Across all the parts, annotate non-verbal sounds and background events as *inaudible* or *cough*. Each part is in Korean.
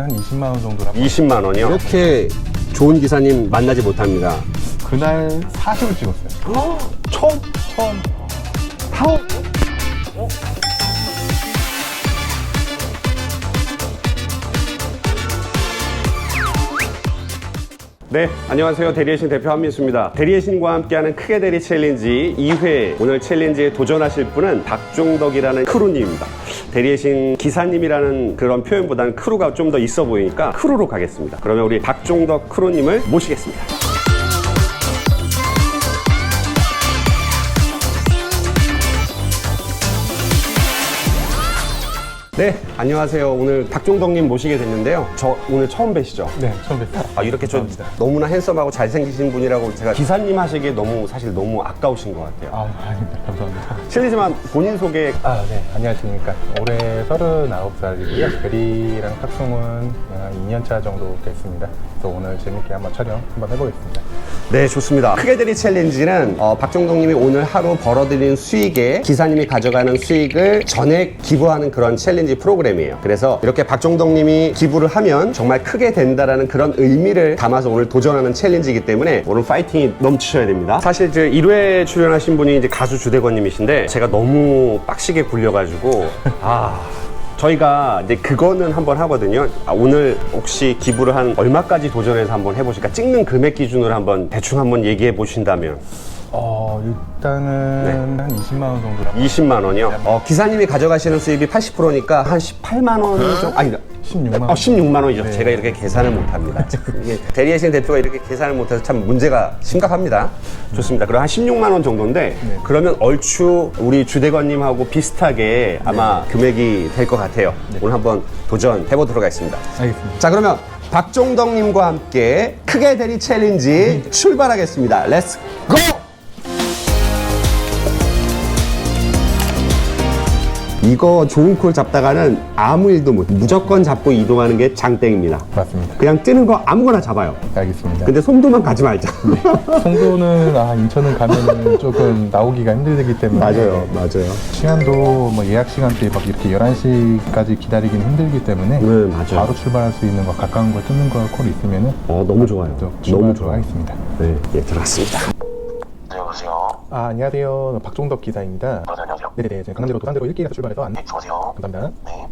한 20만 원 정도 라 20만 원이요? 이렇게 좋은 기사님 만나지 못합니다. 그날 40을 찍었어요. 처음? 처음 타오? 네, 안녕하세요. 대리의 신 대표 한민수입니다. 대리의 신과 함께하는 크게 대리 챌린지 2회 오늘 챌린지에 도전하실 분은 박종덕이라는 크루님입니다. 대리의 신 기사님이라는 그런 표현보다는 크루가 좀 더 있어 보이니까 크루로 가겠습니다. 그러면 우리 박종덕 크루님을 모시겠습니다. 네, 안녕하세요. 오늘 박종덕님 모시게 됐는데요. 저 오늘 처음 뵈시죠? 네, 처음 뵀어요. 아, 이렇게 좀 너무나 핸섬하고 잘생기신 분이라고 제가 기사님 하시기에 너무 사실 너무 아까우신 것 같아요. 아, 아닙니다. 감사합니다. 실례지만 본인 소개 아, 네. 안녕하십니까. 올해 39살이고요. 대리랑 탁송은 한 2년차 정도 됐습니다. 그래서 오늘 재밌게 한번 촬영 한번 해보겠습니다. 네, 좋습니다. 크게 드리 챌린지는 어, 박종덕님이 오늘 하루 벌어들인 수익에 기사님이 가져가는 수익을 전액 기부하는 그런 챌린지 프로그램이에요. 그래서 이렇게 박종덕님이 기부를 하면 정말 크게 된다라는 그런 의미를 담아서 오늘 도전하는 챌린지이기 때문에 오늘 파이팅이 넘치셔야 됩니다. 사실 이제 1회 출연하신 분이 이제 가수 주대건님이신데 제가 너무 빡시게 굴려가지고 아. 저희가 이제 그거는 한번 하거든요. 아, 오늘 혹시 기부를 한 얼마까지 도전해서 한번 해보실까? 찍는 금액 기준으로 한번 대충 한번 얘기해 보신다면 어, 일단은 한 20만 원 정도 라 20만 원이요. 어, 기사님이 가져가시는 수입이 80%니까 한 18만 원 정도, 아니, 16만 원. 어, 16만 원이죠. 네. 제가 이렇게 계산을 못 합니다. *laughs* 이게 대리해신 대표가 이렇게 계산을 못 해서 참 문제가 심각합니다. 좋습니다. 그럼 한 16만 원 정도인데 네. 그러면 얼추 우리 주대건님하고 비슷하게 아마 네. 금액이 될 것 같아요. 오늘 한번 도전해 보도록 하겠습니다. 알겠습니다. 자 그러면 박종덕님과 함께 크게 대리 챌린지 출발하겠습니다. 렛츠 고! 이거 좋은 콜 잡다가는 아무 일도 못 무조건 잡고 이동하는 게 장땡입니다. 맞습니다. 그냥 뜨는 거 아무거나 잡아요. 알겠습니다. 근데 송도만 가지 말자. 송도는 아 인천은 가면은 *laughs* 조금 나오기가 힘들기 때문에 맞아요, 맞아요. 시간도 뭐 예약 시간대 막 이렇게 11시까지 기다리기는 힘들기 때문에 네, 맞아요. 바로 출발할 수 있는 거 가까운 거 뜯는 거 콜이 있으면은 어 너무 좋아요. 또 너무 출발하도록 좋아요. 하겠습니다. 네, 예, 들어갔습니다. 네, 여보세요. 아 안녕하세요 박종덕 기사입니다. 네, 안녕하세요. 네네네 저희 강남대로 도산대로 1기에서 출발해서 안 네, 수고하세요. 감사합니다. 네.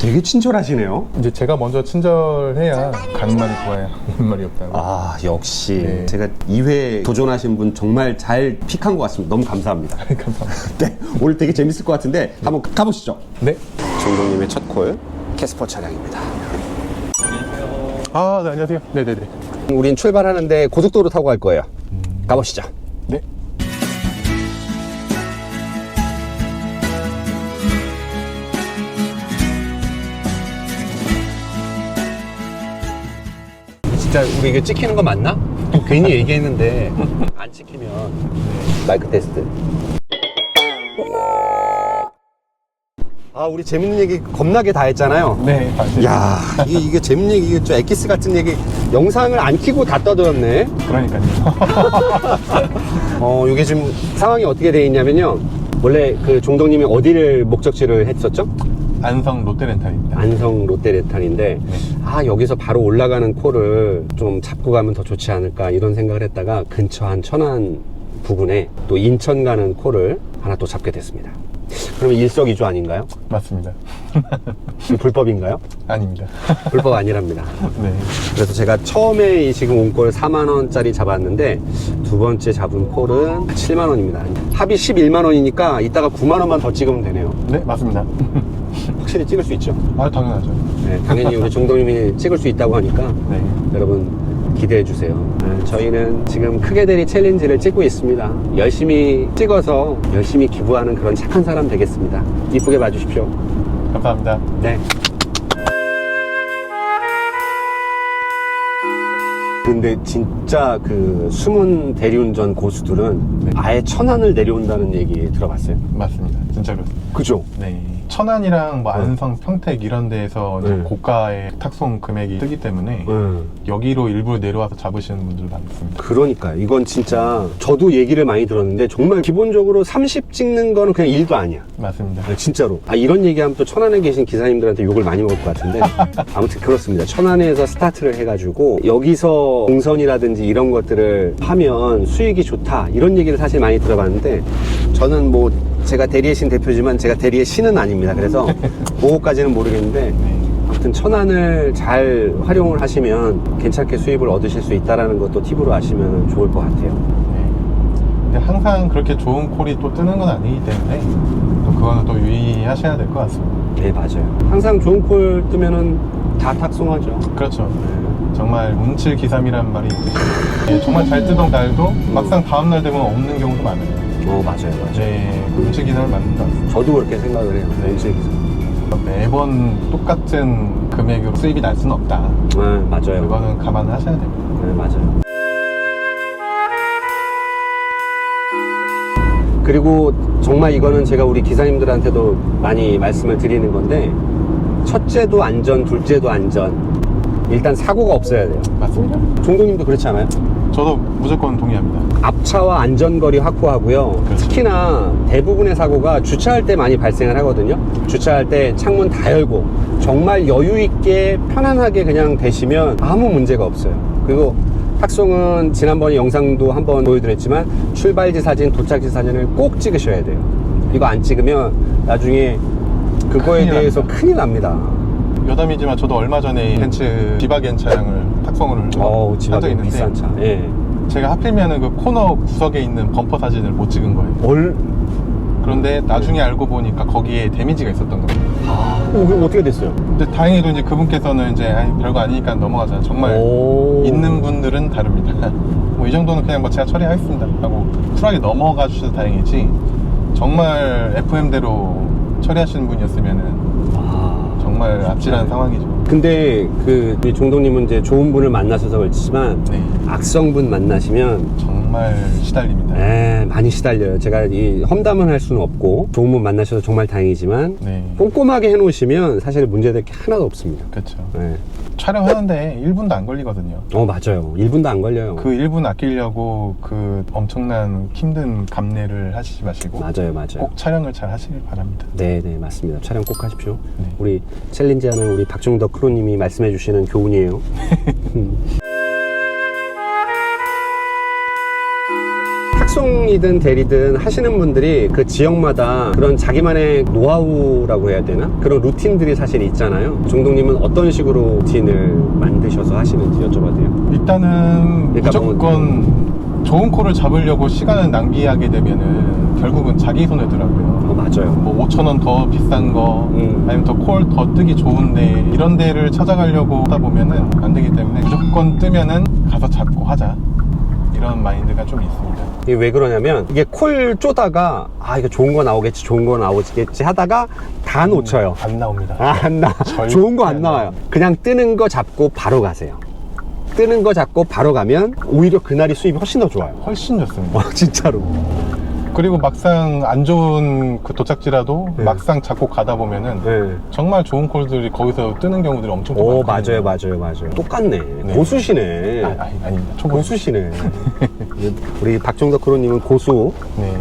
되게 친절하시네요. 이제 제가 먼저 친절해야 가는 말이 좋아요. 오는 말이 없다고. 아 역시 네. 제가 2회 도전하신 분 정말 잘 픽한 것 같습니다. 너무 감사합니다. *laughs* 감사합니다. *laughs* 네, 오늘 되게 재밌을 것 같은데 한번 가보시죠. 네. 종동님의 첫 콜 캐스퍼 차량입니다. 아 네, 안녕하세요. 네네네. 우린 출발하는데 고속도로 타고 갈 거예요. 가보시죠. 진짜 우리 이거 찍히는 거 맞나? 괜히 얘기했는데 안 찍히면 마이크 테스트. 아 우리 재밌는 얘기 겁나게 다 했잖아요. 네. 맞아요. 야 이게, 이게 재밌는 얘기, 이게 좀 엑기스 같은 얘기 영상을 안 키고 다 떠들었네. 그러니까요. *laughs* 어 이게 지금 상황이 어떻게 돼 있냐면요. 원래 그 종덕님이 어디를 목적지를 했었죠? 안성 롯데렌탈입니다. 안성 롯데레탄인데 아 여기서 바로 올라가는 코를 좀 잡고 가면 더 좋지 않을까 이런 생각을 했다가 근처 한 천안 부근에 또 인천 가는 코를 하나 또 잡게 됐습니다. 그러면 일석이조 아닌가요? 맞습니다. 불법인가요? 아닙니다. 불법 아니랍니다. 네. 그래서 제가 처음에 이 지금 온콜 4만 원짜리 잡았는데 두 번째 잡은 콜은 7만 원입니다. 합이 11만 원이니까 이따가 9만 원만 더 찍으면 되네요. 네, 맞습니다. *laughs* 확실히 찍을 수 있죠. 아, 당연하죠. 네, 당연히 우리 종동님이 찍을 수 있다고 하니까 네. 여러분 기대해 주세요. 네, 저희는 지금 크게 대리 챌린지를 찍고 있습니다. 열심히 찍어서 열심히 기부하는 그런 착한 사람 되겠습니다. 이쁘게 봐주십시오. 감사합니다. 네. 근데 진짜 그 숨은 대리운전 고수들은 네. 아예 천안을 내려온다는 얘기 들어봤어요? 맞습니다. 진짜로. 그죠? 네. 천안이랑 뭐 안성, 평택 이런 데에서 이제 네. 고가의 탁송 금액이 뜨기 때문에 음. 여기로 일부러 내려와서 잡으시는 분들 많습니다. 그러니까 이건 진짜 저도 얘기를 많이 들었는데 정말 기본적으로 30 찍는 거는 그냥 일도 아니야. 맞습니다. 네, 진짜로. 아, 이런 얘기하면 또 천안에 계신 기사님들한테 욕을 많이 먹을 것 같은데. *laughs* 아무튼 그렇습니다. 천안에서 스타트를 해가지고, 여기서 공선이라든지 이런 것들을 하면 수익이 좋다. 이런 얘기를 사실 많이 들어봤는데, 저는 뭐, 제가 대리의 신 대표지만 제가 대리의 신은 아닙니다. 그래서, *laughs* 그거까지는 모르겠는데, 네. 아무튼 천안을 잘 활용을 하시면 괜찮게 수입을 얻으실 수 있다는 것도 팁으로 아시면 좋을 것 같아요. 네. 근데 항상 그렇게 좋은 콜이 또 뜨는 건 아니기 때문에 또 그거는 또 유의하셔야 될 것 같습니다. 네, 맞아요. 항상 좋은 콜 뜨면은 다 탁송하죠. 그렇죠. 정말 운칠 기삼이란 말이 있듯이 네, 정말 잘 뜨던 날도 막상 다음 날 되면 없는 경우도 많아요. 어, 맞아요, 맞아요. 네, 그 운칠 기삼을 맞는 것 같습니다. 저도 그렇게 생각을 해요. 네. 기사. 매번 똑같은 금액으로 수입이 날 수는 없다. 네, 맞아요. 그거는 감안하셔야 됩니다. 네, 맞아요. 그리고 정말 이거는 제가 우리 기사님들한테도 많이 말씀을 드리는 건데 첫째도 안전, 둘째도 안전. 일단 사고가 없어야 돼요. 맞습니다. 종동님도 그렇지 않아요? 저도 무조건 동의합니다. 앞차와 안전거리 확보하고요. 그렇죠. 특히나 대부분의 사고가 주차할 때 많이 발생을 하거든요. 주차할 때 창문 다 열고 정말 여유 있게 편안하게 그냥 되시면 아무 문제가 없어요. 그리고 탁송은 지난번에 영상도 한번 보여드렸지만 출발지 사진, 도착지 사진을 꼭 찍으셔야 돼요. 이거 안 찍으면 나중에 그거에 큰일 대해서 납니다. 큰일 납니다. 여담이지만 저도 얼마 전에 벤츠 지바겐 차량을 탁송을 어우, 한 적이 있는데 비싼 차. 예. 제가 하필이면 그 코너 구석에 있는 범퍼 사진을 못 찍은 거예요. 얼, 그런데 나중에 알고 보니까 거기에 데미지가 있었던 겁니다. 어, 그럼 어떻게 됐어요? 근데 다행히도 이제 그분께서는 이제 아이, 별거 아니니까 넘어가자. 정말 오. 있는 분들은 다릅니다. *laughs* 뭐 이 정도는 그냥 뭐 제가 처리하겠습니다. 하고 쿨하게 넘어가 주셔서 다행이지. 정말 FM대로 처리하시는 분이었으면은 아. 정말 아찔한 상황이죠. 근데 그 종동님은 이제 좋은 분을 만나셔서 그렇지만 네. 악성분 만나시면 정말 시달립니다. 에 많이 시달려요. 제가 이 험담은 할 수는 없고 좋은 분 만나셔서 정말 다행이지만 네. 꼼꼼하게 해놓으시면 사실 문제될 게 하나도 없습니다. 그렇죠. 네. 촬영하는데 1분도 안 걸리거든요. 어 맞아요. 1분도 안 걸려요. 그 1분 아끼려고 그 엄청난 힘든 감내를 하시지 마시고 맞아요, 맞아요. 꼭 촬영을 잘 하시길 바랍니다. 네, 네, 맞습니다. 촬영 꼭 하십시오. 네. 우리 챌린지하는 우리 박종덕 크로님이 말씀해주시는 교훈이에요. *laughs* 음. 탁송이든 대리든 하시는 분들이 그 지역마다 그런 자기만의 노하우라고 해야 되나? 그런 루틴들이 사실 있잖아요. 종동님은 어떤 식으로 루틴을 만드셔서 하시는지 여쭤봐도 돼요. 일단은 그러니까 무조건 좋은 콜을 잡으려고 시간을 낭비하게 되면은 결국은 자기 손에 들어가고요. 어, 맞아요. 뭐 5천 원 더 비싼 거 음. 아니면 더 콜 더 뜨기 좋은데 이런 데를 찾아가려고 하다 보면은 안 되기 때문에 무조건 뜨면은 가서 잡고 하자 이런 마인드가 좀 있습니다. 이게 왜 그러냐면 이게 콜 쪼다가 아 이거 좋은 거 나오겠지 좋은 거 나오겠지 하다가 다 놓쳐요 안 나옵니다. 아 안 나 *laughs* 좋은 거안안 나와요. 그냥 뜨는 거 잡고 바로 가세요 뜨는 거 잡고 바로 가면 오히려 그날이 수입이 훨씬 더 좋아요 훨씬 좋습니다. 와 진짜로 그리고 막상 안 좋은 그 도착지라도 네. 막상 잡고 가다 보면은 네. 정말 좋은 콜들이 거기서 뜨는 경우들이 엄청 오 많거든요. 맞아요 맞아요 맞아요 똑같네 네. 고수시네 아, 아니, 아닙니다. 초보. 고수시네 *laughs* 우리 박종덕 크로님은 고수 네.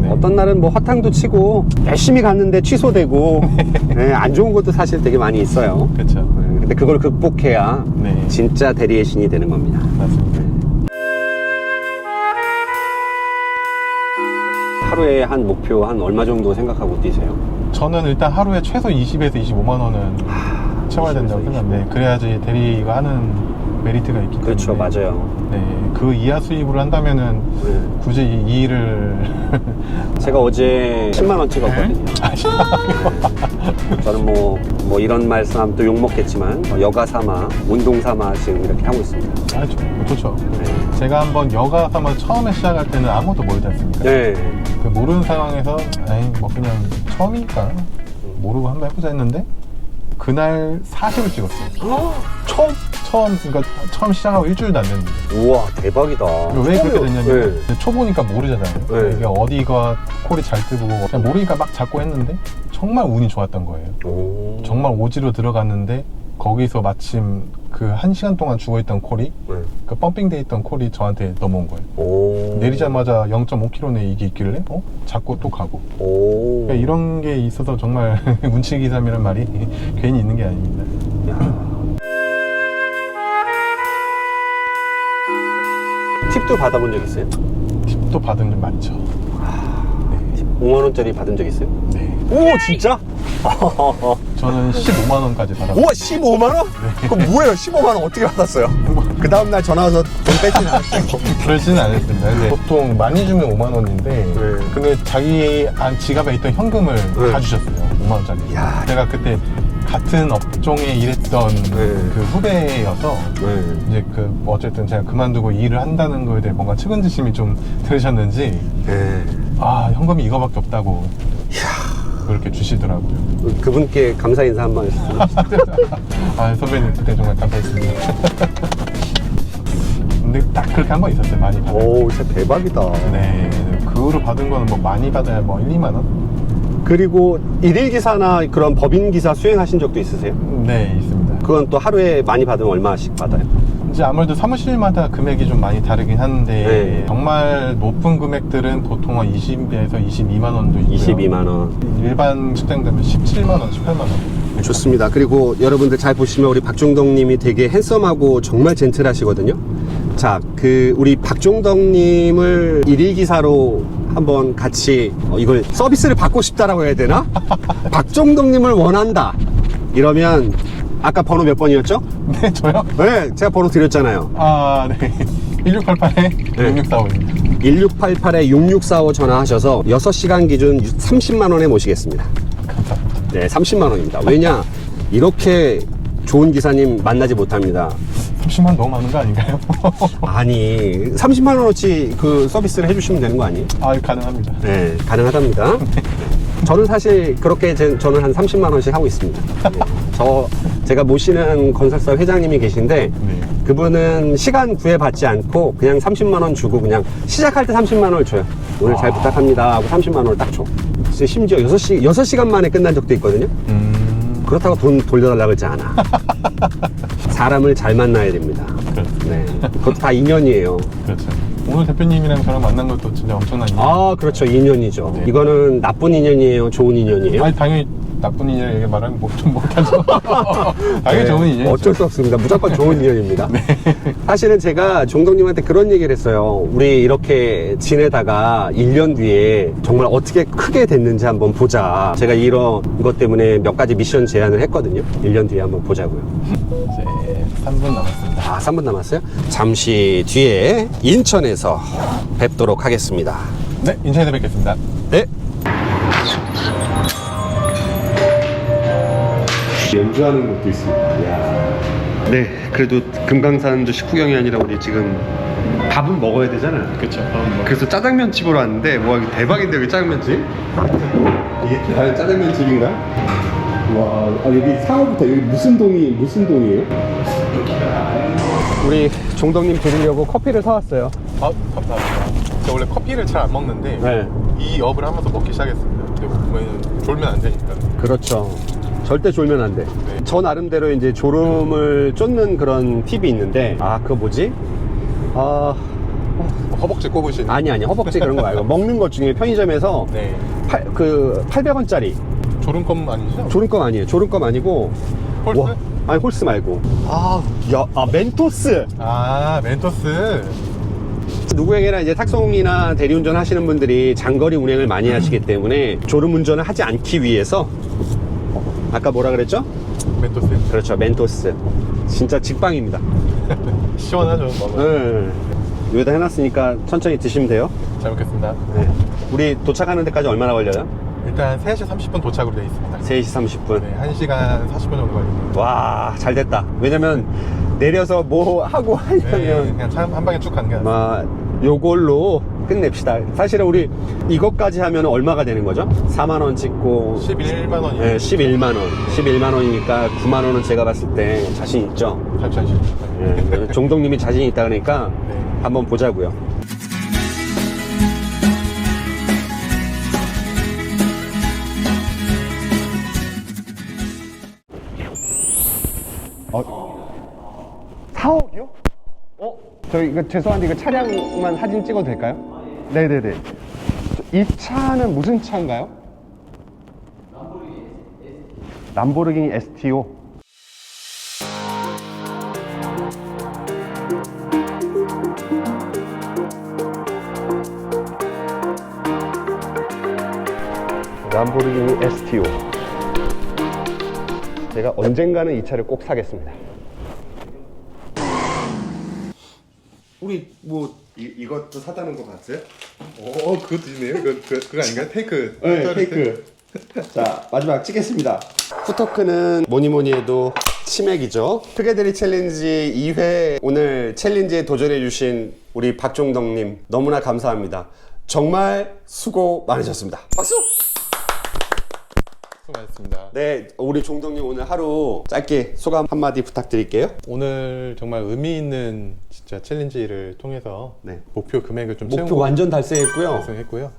네. 어떤 날은 뭐 허탕도 치고 열심히 갔는데 취소되고 *laughs* 네, 안 좋은 것도 사실 되게 많이 있어요 그렇죠. 네, 근데 그걸 극복해야 네. 진짜 대리의 신이 되는 겁니다. 맞습니다. 하루에 한 목표 한 얼마 정도 생각하고 뛰세요? 저는 일단 하루에 최소 20에서 25만 원은 채워야 된다고 20에서 생각합니다. 그래야지 대리가 하는 메리트가 있기 때문에. 그렇죠, 맞아요. 네. 그 이하 수입으로 한다면은 네. 굳이 이, 이 일을 제가 어제 10만 원 찍었거든요. 저는 뭐, 뭐 이런 말씀하면 또 욕먹겠지만 뭐 여가 삼아, 운동 삼아 지금 이렇게 하고 있습니다. 아, 좋- 좋죠. 네. 제가 한번 여가 삼아 처음에 시작할 때는 아무것도 모르지 않습니까? 네. 그 모르는 상황에서 에이 뭐 그냥 처음이니까 모르고 한번 해보자 했는데 그날 40을 찍었어요. 처음? 처음 그러니까 처음 시작하고 일주일도 안 됐는데 우와 대박이다. 왜 그렇게 됐냐면 네. 초보니까 모르잖아요. 네. 이게 어디가 콜이 잘 뜨고 그냥 모르니까 막 잡고 했는데 정말 운이 좋았던 거예요. 오. 정말 오지로 들어갔는데 거기서 마침 그 한 시간 동안 죽어있던 콜이 네. 그 펌핑돼 있던 콜이 저한테 넘어온 거예요. 오. 내리자마자 0.5km내 이게 있길래 어? 잡고 또 가고 오. 그러니까 이런 게 있어서 정말 *laughs* 운치기삼이란 말이 *laughs* 괜히 있는 게 아닙니다. 팁도 받아본 적 있어요? 팁도 받은 적 많죠. 5만 원짜리 받은 적 있어요? 네. 오 진짜? *laughs* 저는 15만 원까지 받았어요. 우와 15만 원? 그럼 뭐예요? 15만 원 어떻게 받았어요? *laughs* 그 다음 날 전화 와서 돈 뺏지 않았어요? *laughs* 그러지는 않았습니다. 근데 보통 많이 주면 5만 원인데, 네. 근데 자기 안 지갑에 있던 현금을 네. 다 주셨어요. 5만 원짜리. 야. 제가 그때 같은 업종에 일했던 그 후배여서 네. 이제 그 어쨌든 제가 그만두고 일을 한다는 거에 대해 뭔가 측은지심이 좀 들으셨는지 네. 아 현금이 이거밖에 없다고 그렇게 주시더라고요. 그분께 감사 인사 한번 해주세요. 아 선배님 그때 정말 감사했습니다. *laughs* 근데 딱 그렇게 한번 있었어요. 많이 받은. 오 진짜 대박이다. 네, 그 후로 받은 거는 뭐 많이 받아야 뭐 1, 2만 원? 그리고 일일 기사나 그런 법인 기사 수행하신 적도 있으세요? 네, 있습니다. 그건 또 하루에 많이 받으면 얼마씩 받아요? 이제 아무래도 사무실마다 금액이 좀 많이 다르긴 한데 네. 정말 높은 금액들은 보통 한 20에서 22만 원도 있고요. 22만 원. 일반 직장 되면 17만 원, 18만 원. 좋습니다. 그리고 여러분들 잘 보시면 우리 박종덕 님이 되게 핸섬하고 정말 젠틀하시거든요. 자, 그 우리 박종덕 님을 일일 기사로 한번 같이 어, 이걸 서비스를 받고 싶다라고 해야 되나? *laughs* 박종덕 님을 원한다. 이러면 아까 번호 몇 번이었죠? *laughs* 네, 저요? 네, 제가 번호 드렸잖아요. 아, 네. *laughs* 1688에 네. 6645입니다. 1688-6645 전화하셔서 6시간 기준 30만 원에 모시겠습니다. 네, 30만 원입니다. 왜냐? 이렇게 좋은 기사님 만나지 못합니다. 30만 원 너무 많은 거 아닌가요? *laughs* 아니, 30만 원어치 그 서비스를 해주시면 되는 거 아니에요? 아, 가능합니다. 네, 가능하답니다. *laughs* 저는 사실 그렇게 제- 저는 한 30만 원씩 하고 있습니다. 네. 저 제가 모시는 건설사 회장님이 계신데 네. 그분은 시간 구애받지 않고 그냥 30만 원 주고 그냥 시작할 때 30만 원을 줘요. 오늘 잘 부탁합니다 하고 30만 원을 딱 줘. 심지어 6시, 6시간 만에 끝난 적도 있거든요. 음, 그렇다고 돈 돌려달라고 그러지 않아. *laughs* 사람을 잘 만나야 됩니다. 그렇죠. 네. 그것도 다 인연이에요. 그렇죠. 오늘 대표님이랑 저랑 만난 것도 진짜 엄청난 인연. 아, 그렇죠. 인연이죠. 네. 이거는 나쁜 인연이에요? 좋은 인연이에요? 아니, 당연히 나쁜 인연 얘기 말하면 뭐좀 못하죠. *laughs* 당연히 네, 좋은 인연. 어쩔 수 없습니다. 무조건 좋은 인연입니다. *laughs* 네. 사실은 제가 종덕님한테 그런 얘기를 했어요. 우리 이렇게 지내다가 1년 뒤에 정말 어떻게 크게 됐는지 한번 보자. 제가 이런 것 때문에 몇 가지 미션 제안을 했거든요. 1년 뒤에 한번 보자고요. 이제 3분 남았습니다. 아, 3분 남았어요? 잠시 뒤에 인천에서 뵙도록 하겠습니다. 네, 인천에서 뵙겠습니다. 네. 연주하는 것도 있습니다. 네, 그래도 금강산도 식후경이 아니라 우리 지금 밥은 먹어야 되잖아요. 그렇죠. 그래서 짜장면 집으로 왔는데 와 이거 대박인데 여기 짜장면 집? 이게 다른 짜장면 집인가? 와 아, 여기 상호부터 여기 무슨 동이 무슨 동이에요? 우리 종덕님 드리려고 커피를 사왔어요. 아, 감사합니다. 저 원래 커피를 잘 안 먹는데 네. 이 업을 하면서 먹기 시작했습니다. 근데 보면 졸면 안 되니까. 그렇죠. 절대 졸면 안 돼. 네. 저 나름대로 이제 졸음을 쫓는 그런 팁이 있는데, 아, 그거 뭐지? 아, 허벅지 꼽으시는. 아니, 아니, 허벅지 그런 거 말고, *laughs* 먹는 것 중에 편의점에서 네. 팔, 그 800원짜리 졸음껌 아니죠? 졸음껌 아니에요. 졸음껌 아니고, 홀스? 와, 아니, 홀스 말고. 아, 야, 아, 멘토스! 아, 멘토스. 누구에게나 이제 탁송이나 대리운전 하시는 분들이 장거리 운행을 많이 하시기 때문에 졸음 운전을 하지 않기 위해서, 아까 뭐라 그랬죠? 멘토스. 그렇죠, 멘토스. 진짜 직방입니다. *laughs* 시원하죠, 먹으면. 네. 여기다 해놨으니까 천천히 드시면 돼요. 잘 먹겠습니다. 네. 우리 도착하는 데까지 얼마나 걸려요? 일단 3시 30분 도착으로 되어 있습니다. 3시 30분. 네, 1시간 40분 정도 걸립니다. 와, 잘 됐다. 왜냐면 내려서 뭐 하고 네, 하려면 그냥 차 한 방에 쭉 가는. 막 요걸로 끝냅시다. 사실은 우리 이것까지 하면 얼마가 되는 거죠? 4만 원 찍고 11만 원이요. 네, 11만 원. 11만 원이니까 9만 원은 제가 봤을 때 자신 있죠. 잠시만요. 예, 종동님이 자신 있다 그러니까 네. 한번 보자고요. 어, 4억이요? 어? 저 이거 죄송한데 이거 차량만 사진 찍어도 될까요? 네네네. 이 차는 무슨 차인가요? 람보르기니 STO. 람보르기니 STO. 제가 언젠가는 이 차를 꼭 사겠습니다. 우리 뭐, 이, 이것도 사다는 거 봤어요? 어, 그것도 있네요. 그, 그, 그거 아닌가요? 테이크. 네, 테이크. 자, 마지막 찍겠습니다. 푸터크는 뭐니 뭐니 해도 치맥이죠. 크게들이 챌린지 2회 오늘 챌린지에 도전해 주신 우리 박종덕님 너무나 감사합니다. 정말 수고 많으셨습니다. 박수! 수고하셨습니다. 네, 우리 종덕님 오늘 하루 짧게 소감 한마디 부탁드릴게요. 오늘 정말 의미 있는 진짜 챌린지를 통해서 네. 목표 금액을 좀 목표 채우고 완전 달성했고요. 달성했고요.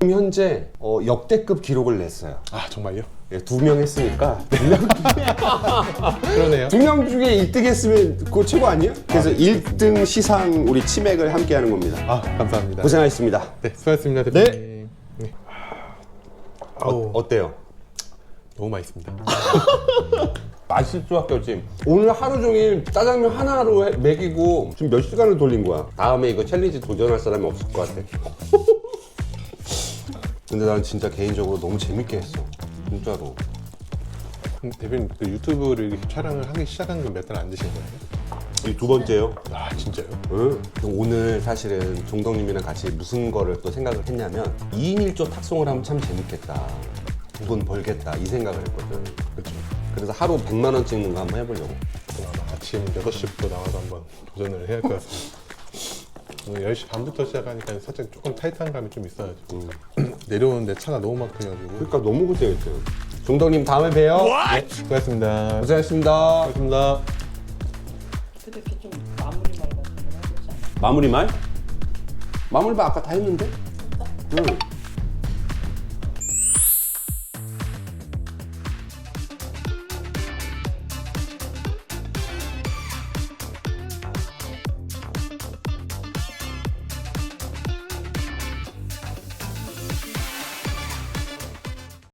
지금 현재 어, 역대급 기록을 냈어요. 아 정말요? 두 명 했으니까 *laughs* 그러네요. 두 명 중에 1등 했으면 그거 최고 아니에요? 그래서 1등 시상 우리 치맥을 함께 하는 겁니다. 아 감사합니다. 고생하셨습니다. 네 수고하셨습니다 대표님. 네. 어, 아우 어때요? 너무 맛있습니다. 맛있을 수밖에 없지. 오늘 하루 종일 짜장면 하나로 해- 먹이고 지금 몇 시간을 돌린 거야. 다음에 이거 챌린지 도전할 사람이 없을 것 같아. *laughs* 근데 난 진짜 개인적으로 너무 재밌게 했어. 진짜로. 그럼 대표님 그 유튜브를 이렇게 촬영을 하기 시작한 지몇달 안 되신 거예요? 이 두 번째요. 아 진짜요? 응. 오늘 사실은 종덕님이랑 같이 무슨 거를 또 생각을 했냐면 2인 1조 탁송을 하면 참 재밌겠다. 돈 벌겠다. 이 생각을 했거든. 그렇죠. 그래서 하루 100만 원 찍는 거 한번 해보려고. 아마 아침 6시부터 나와서 한번 도전을 해야 할 것 같습니다. 오늘 10시 반부터 시작하니까 살짝 조금 타이트한 감이 좀 있어가지고 *clears throat* 내려오는데 차가 너무 막혀가지고 그러니까 너무 고생했어요. 종덕님 다음에 봬요. 네, 수고하셨습니다. 고생하셨습니다. 수고하셨습니다. 근데 이렇게 좀 마무리 말 같은 거 해보자. 마무리 말? 마무리 말 아까 다 했는데? 응.